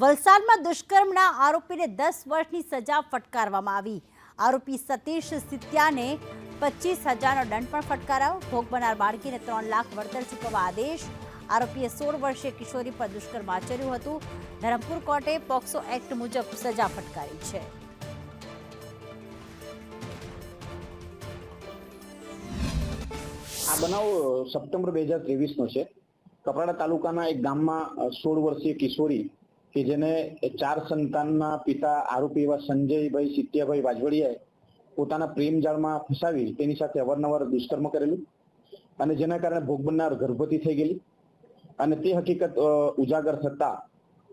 વલસાડમાં દુષ્કર્મના આરોપીને દસ વર્ષની સજા ફટકારવામાં આવી. આરોપી સતીશ સિત્યાને પચીસ હજારનો દંડ પણ ફટકારાયો. ભોગ બનાર બાળકીને ત્રણ લાખ વળતર ચૂકવવા આદેશ. આરોપીએ સોળ વર્ષે કિશોરી પર દુષ્કર્મ આચર્યું હતું. ધરમપુર કોર્ટે પોક્સો એક્ટ મુજબ સજા ફટકારી છે. આ બનાવ સપ્ટેમ્બર બે હજાર ત્રેવીસનો છે. કપરાડા તાલુકાના એક ગામમાં સોળ વર્ષીય કિશોરી કે જેને ચાર સંતાનના પિતા આરોપી એવા સંજયભાઈ સિત્યાભાઈ વાજવડિયાએ પોતાના પ્રેમ જાળમાં ફસાવી તેની સાથે અવારનવાર દુષ્કર્મ કરેલું અને જેના કારણે ભોગ બનનાર ગર્ભવતી થઈ ગયેલી. અને તે હકીકત ઉજાગર થતા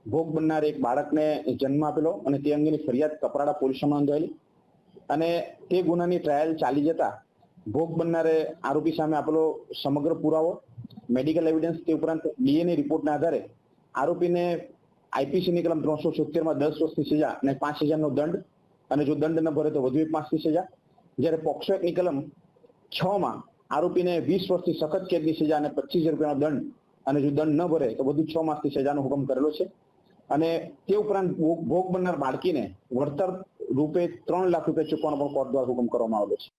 ભોગ બનનાર એક બાળકને જન્મ આપેલો અને તે અંગેની ફરિયાદ કપરાડા પોલીસમાં નોંધાયેલી. અને તે ગુનાની ટ્રાયલ ચાલી જતા ભોગ બનનારે આરોપી સામે આપેલો સમગ્ર પુરાવો, મેડિકલ એવિડન્સ તે ઉપરાંત ડીએનએ રિપોર્ટના આધારે આરોપીને આઈપીસીની કલમ ત્રણસો સિત્તેરમાં દસ વર્ષની સજા અને પાંચ હજારનો દંડ. અને જો દંડ ન ભરે તો વધુ એક માસની સજા. જ્યારે પોક્સો એક્ટની કલમ છ માં આરોપીને વીસ વર્ષથી સખત કેદની સજા અને પચીસ રૂપિયાનો દંડ અને જો દંડ ન ભરે તો વધુ છ માસની સજાનો હુકમ કરેલો છે. અને તે ઉપરાંત ભોગ બનનાર બાળકીને વળતર રૂપે ત્રણ લાખ રૂપિયા ચૂકવાનો પણ કોર્ટ દ્વારા હુકમ કરવામાં આવેલો છે.